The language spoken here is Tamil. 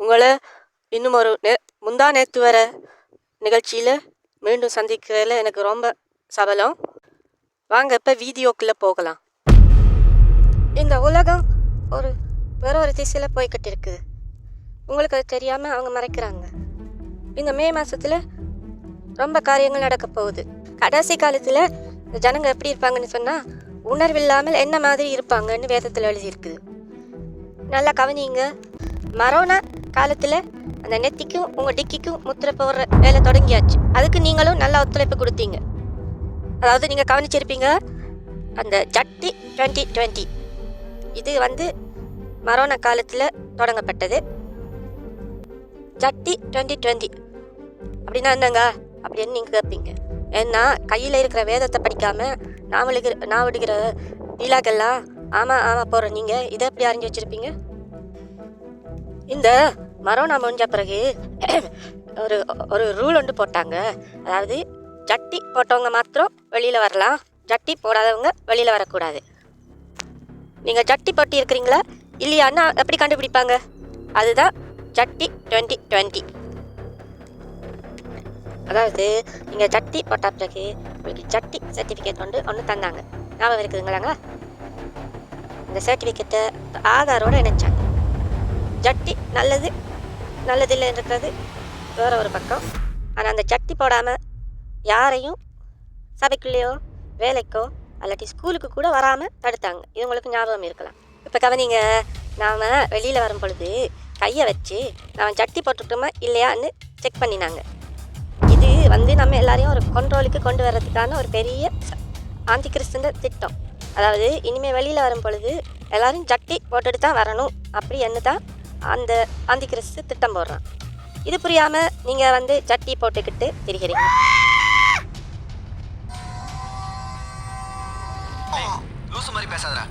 உங்களை இன்னும் ஒரு நே முந்தா நேற்று வர நிகழ்ச்சியில் மீண்டும் சந்திக்கிறதுல எனக்கு ரொம்ப சபலம். வாங்க இப்போ வீடியோக்குள்ளே போகலாம். இந்த உலகம் ஒரு வேற ஒரு திசையில் போய்கிட்டு இருக்குது உங்களுக்கு அது தெரியாமல் அவங்க மறைக்கிறாங்க. இந்த மே மாதத்தில் ரொம்ப காரியங்கள் நடக்க போகுது. கடைசி காலத்தில் ஜனங்கள் எப்படி இருப்பாங்கன்னு சொன்னால் உணர்வில்லாமல் என்ன மாதிரி இருப்பாங்கன்னு வேதத்தில் எழுதியிருக்குது நல்லா கவனிங்க. மரோனா காலத்தில் அந்த நெத்திக்கும் உங்கள் டிக்கிக்கும் முத்திரை போடுற வேலை தொடங்கியாச்சு. அதுக்கு நீங்களும் நல்ல ஒத்துழைப்பு கொடுத்தீங்க. அதாவது நீங்கள் கவனிச்சிருப்பீங்க அந்த ஜட்டி டுவெண்ட்டி டுவெண்ட்டி இது வந்து மரோனா காலத்தில் தொடங்கப்பட்டது. ஜட்டி டுவெண்ட்டி டுவெண்ட்டி அப்படின்னா என்னங்க? அப்படின்னு நீங்கள் கேட்பீங்க ஏன்னா கையில் இருக்கிற வேதத்தை படிக்காமல் நாவலுகிற நாவடுகிற நான் ஆமாம் ஆமாம் போகிற நீங்கள் இதை எப்படி அறிஞ்சு வச்சுருப்பீங்க? இந்த மரோனா முடிஞ்ச பிறகு ஒரு ஒரு ரூல் ஒன்று போட்டாங்க. அதாவது ஜட்டி போட்டவங்க மாத்திரம் வெளியில் வரலாம். ஜட்டி போடாதவங்க வெளியில் வரக்கூடாது. நீங்கள் ஜட்டி போட்டி இருக்கிறீங்களா? இல்லையான்னா எப்படி கண்டுபிடிப்பாங்க? அதுதான் ஜட்டி டுவெண்ட்டி டுவெண்ட்டி. அதாவது நீங்கள் ஜட்டி போட்ட பிறகு உங்களுக்கு ஜட்டி சர்டிஃபிகேட் கொண்டு ஒன்று தந்தாங்க. ஞாபகம் இருக்குதுங்களாங்க? இந்த சர்டிஃபிகேட்டை ஆதாரோடு இணைச்சாங்க. ஜட்டி நல்லது நல்லதில்லை இருக்கிறது வேற ஒரு பக்கம். ஆனால் அந்த சக்தி போடாமல் யாரையும் சபைக்குள்ளேயோ வேலைக்கோ அல்லாட்டி ஸ்கூலுக்கு கூட வராமல் தடுத்தாங்க. இது உங்களுக்கு ஞாபகம் இருக்கலாம். இப்போ கவனிங்க நாம் வெளியில் வரும் பொழுது கையை வச்சு நாம் சட்டி போட்டுட்டோமா இல்லையான்னு செக் பண்ணினாங்க. இது வந்து நம்ம எல்லாரையும் ஒரு கண்ட்ரோலுக்கு கொண்டு வர்றதுக்கான ஒரு பெரிய ஆந்தி கிறிஸ்துன்ற திட்டம். அதாவது இனிமேல் வெளியில் வரும் பொழுது எல்லோரும் சட்டி போட்டுட்டு தான் வரணும். அப்படி என்ன தான் அந்த ஆந்தி கிறிஸ்து திட்டம் போடுறான். இது புரியாமல் நீங்கள் வந்து சட்டி போட்டுக்கிட்டு திரிகிறீங்க. லூசு மாதிரி பேசாதடா.